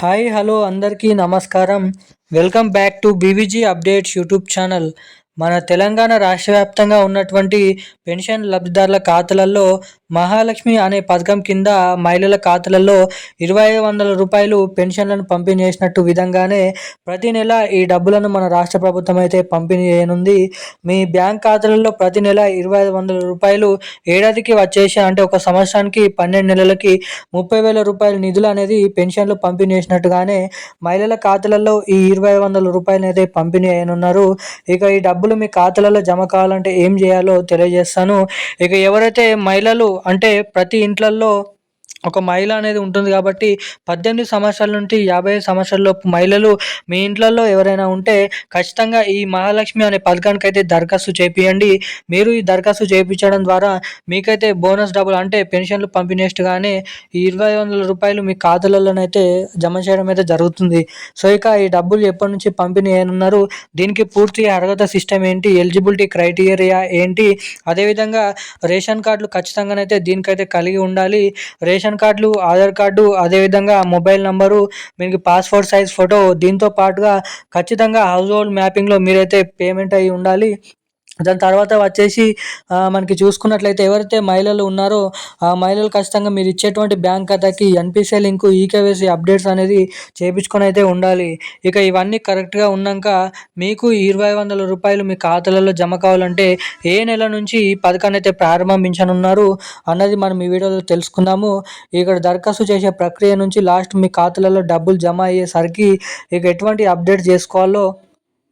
Hi hello అందరికీ నమస్కారం. Welcome back to BVG updates YouTube channel. మన తెలంగాణ రాష్ట్ర వ్యాప్తంగా ఉన్నటువంటి పెన్షన్ లబ్ధిదారుల ఖాతాలలో మహాలక్ష్మి అనే పథకం కింద మహిళల ఖాతాలలో ఇరవై ఐదు వందల రూపాయలు పెన్షన్లను పంపిణీ చేసినట్టు విధంగానే ప్రతి నెల ఈ డబ్బులను మన రాష్ట్ర ప్రభుత్వం అయితే పంపిణీ చేయనుంది. మీ బ్యాంక్ ఖాతాలలో ప్రతి నెల ఇరవై ఐదు వందల రూపాయలు ఏడాదికి వచ్చేసి అంటే ఒక సంవత్సరానికి పన్నెండు నెలలకి ముప్పై వేల రూపాయల నిధులు అనేది పెన్షన్లు పంపిణీ చేసినట్టుగానే మహిళల ఖాతాలలో ఈ ఇరవై వందల రూపాయలు అయితే పంపిణీ అయినున్నారు ఇక ఈ డబ్బులు మీ ఖాతాలలో జమ కావాలంటే ఏం చేయాలో తెలియజేస్తాను. ఇక ఎవరైతే మహిళలు అంటే ప్రతి ఇంట్లల్లో ఒక మహిళ అనేది ఉంటుంది కాబట్టి పద్దెనిమిది సంవత్సరాల నుండి యాభై సంవత్సరాలలోపు మహిళలు మీ ఇంట్లలో ఎవరైనా ఉంటే ఖచ్చితంగా ఈ మహాలక్ష్మి అనే పథకానికి అయితే దరఖాస్తు చేపియండి. మీరు ఈ దరఖాస్తు చేయించడం ద్వారా మీకైతే బోనస్ డబ్బులు అంటే పెన్షన్లు పంపిణేట్టుగానే ఈ ఇరవై వందల రూపాయలు మీ ఖాతాలలోనైతే జమ చేయడం అయితే జరుగుతుంది. సో ఇక ఈ డబ్బులు ఎప్పటి నుంచి పంపిణీ అయినున్నారు దీనికి పూర్తి అర్హత సిస్టమ్ ఏంటి? ఎలిజిబిలిటీ క్రైటీరియా ఏంటి? అదేవిధంగా రేషన్ కార్డులు ఖచ్చితంగానైతే దీనికైతే కలిగి ఉండాలి. రేషన్ రేషన్ కార్డులు ఆధార్ కార్డు అదేవిధంగా మొబైల్ నంబరు మీకు పాస్పోర్ట్ సైజ్ ఫోటో దీంతో పాటుగా ఖచ్చితంగా హౌస్ హోల్డ్ మ్యాపింగ్లో మీరైతే పేమెంట్ అయి ఉండాలి. దాని తర్వాత వచ్చేసి మనకి చూసుకున్నట్లయితే ఎవరైతే మహిళలు ఉన్నారో ఆ మహిళలు ఖచ్చితంగా మీరు ఇచ్చేటువంటి బ్యాంక్ ఖాతాకి ఎన్పిసిఐ లింకు ఈకేవైసీ అప్డేట్స్ అనేది చేపించుకొని అయితే ఉండాలి. ఇక ఇవన్నీ కరెక్ట్గా ఉన్నాక మీకు ఇరవై వందల రూపాయలు మీ ఖాతాలలో జమ కావాలంటే ఏ నెల నుంచి ఈ పథకాన్ని అయితే ప్రారంభించనున్నారు అన్నది మనం ఈ వీడియోలో తెలుసుకుందాము. ఇక్కడ దరఖాస్తు చేసే ప్రక్రియ నుంచి లాస్ట్ మీ ఖాతాలలో డబ్బులు జమ అయ్యేసరికి ఇక ఎటువంటి అప్డేట్ చేసుకోవాలో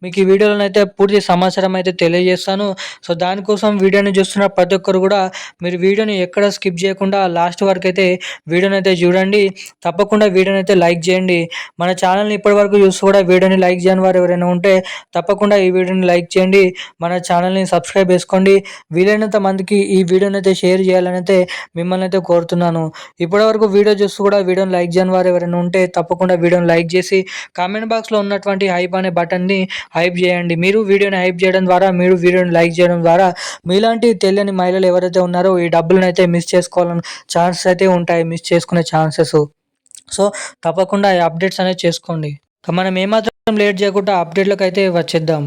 మీకు ఈ వీడియోలో అయితే పూర్తి సమాచారం అయితే తెలియజేస్తాను. సో దానికోసం వీడియోని చూస్తున్న ప్రతి ఒక్కరు కూడా మీరు వీడియోని ఎక్కడ స్కిప్ చేయకుండా లాస్ట్ వరకు అయితే వీడియోని అయితే చూడండి. తప్పకుండా వీడియోని అయితే లైక్ చేయండి. మన ఛానల్ని ఇప్పటి వరకు కూడా వీడియోని లైక్ చేయని వారు ఎవరైనా ఉంటే తప్పకుండా ఈ వీడియోని లైక్ చేయండి. మన ఛానల్ని సబ్స్క్రైబ్ చేసుకోండి. వీలైనంత మందికి ఈ వీడియోని అయితే షేర్ చేయాలని అయితే మిమ్మల్ని అయితే కోరుతున్నాను. ఇప్పటివరకు వీడియో చూస్తూ కూడా వీడియోని లైక్ చేయని వారు ఎవరైనా ఉంటే తప్పకుండా వీడియోని లైక్ చేసి కామెంట్ బాక్స్లో ఉన్నటువంటి హైప్ అనే బటన్ని హైప్ చేయండి. మీరు వీడియోని హైప్ చేయడం ద్వారా మీరు వీడియోని లైక్ చేయడం ద్వారా మీలాంటి తెలియని మహిళలు ఎవరైతే ఉన్నారో ఈ డబ్బులను అయితే మిస్ చేసుకోవాలని ఛాన్సెస్ అయితే ఉంటాయి. మిస్ చేసుకునే ఛాన్సెస్. సో తప్పకుండా ఈ అప్డేట్స్ అనేది చేసుకోండి. మనం ఏమాత్రం లేట్ చేయకుండా అప్డేట్లకు అయితే వచ్చేద్దాం.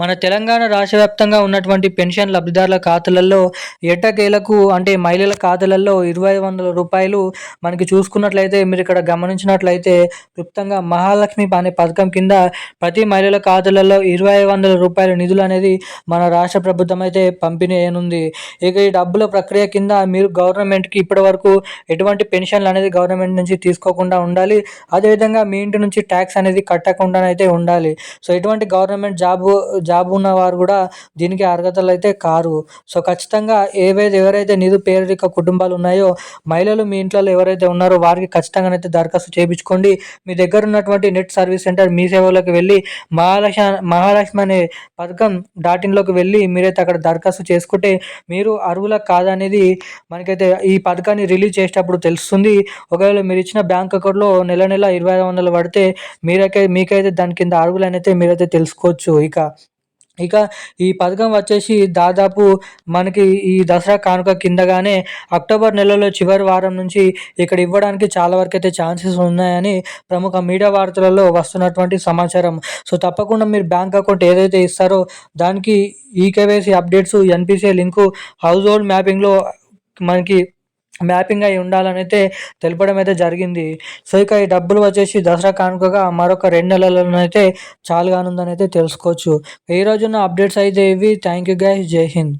మన తెలంగాణ రాష్ట్ర వ్యాప్తంగా ఉన్నటువంటి పెన్షన్ లబ్ధిదారుల ఖాతాలలో ఎట్టకేలకు అంటే మహిళల ఖాతాలలో ఇరవై వందల రూపాయలు మనకి చూసుకున్నట్లయితే మీరు ఇక్కడ గమనించినట్లయితే క్లుప్తంగా మహాలక్ష్మి అనే పథకం కింద ప్రతి మహిళల ఖాతాలలో ఇరవై వందల రూపాయల నిధులు అనేది మన రాష్ట్ర ప్రభుత్వం అయితే పంపిణీ అయినుంది ఇక ఈ డబ్బుల ప్రక్రియ కింద మీరు గవర్నమెంట్కి ఇప్పటి వరకు ఎటువంటి పెన్షన్లు అనేది గవర్నమెంట్ నుంచి తీసుకోకుండా ఉండాలి. అదేవిధంగా మీ ఇంటి నుంచి ట్యాక్స్ అనేది కట్టకుండా అయితే ఉండాలి. సో ఎటువంటి గవర్నమెంట్ జాబ్ జాబ్ ఉన్న వారు కూడా దీనికి అర్హతలు అయితే కారు. సో ఖచ్చితంగా ఏవైతే ఎవరైతే నిధు పేదరిక కుటుంబాలు ఉన్నాయో మహిళలు మీ ఇంట్లో ఎవరైతే ఉన్నారో వారికి ఖచ్చితంగా అయితే దరఖాస్తు చేయించుకోండి. మీ దగ్గర ఉన్నటువంటి నెట్ సర్వీస్ సెంటర్ మీ సేవలోకి వెళ్ళి మహాలక్ష్మి మహాలక్ష్మి అనే పథకం డాట్ ఇన్లోకి వెళ్ళి మీరైతే అక్కడ దరఖాస్తు చేసుకుంటే మీరు అర్హుల కాదనేది మనకైతే ఈ పథకాన్ని రిలీజ్ చేసేటప్పుడు తెలుస్తుంది. ఒకవేళ మీరు ఇచ్చిన బ్యాంక్ అకౌంట్లో నెల నెల ఇరవై ఐదు వందలు పడితే మీరైతే మీకైతే దాని కింద అర్హులనైతే మీరైతే తెలుసుకోవచ్చు. ఇక ఇక ఈ పథకం వచ్చేసి దాదాపు మనకి ఈ దసరా కానుక కిందగానే అక్టోబర్ నెలలో చివరి వారం నుంచి ఇక్కడ ఇవ్వడానికి చాలా వరకు అయితే ఛాన్సెస్ ఉన్నాయని ప్రముఖ మీడియా వార్తలలో వస్తున్నటువంటి సమాచారం. సో తప్పకుండా మీరు బ్యాంక్ అకౌంట్ ఏదైతే ఇస్తారో దానికి eKYC updates NPCI link household మ్యాపింగ్లో మనకి మ్యాపింగ్ అయి ఉండాలని అయితే తెలపడం అయితే జరిగింది. సో ఇక ఈ డబ్బులు వచ్చేసి దసరా కానుకగా మరొక రెండు నెలలనైతే చాలు కానుందని అయితే తెలుసుకోవచ్చు. ఈ రోజున అప్డేట్స్ అయితే ఇవి. థ్యాంక్ యూ గైస్ జై హింద్.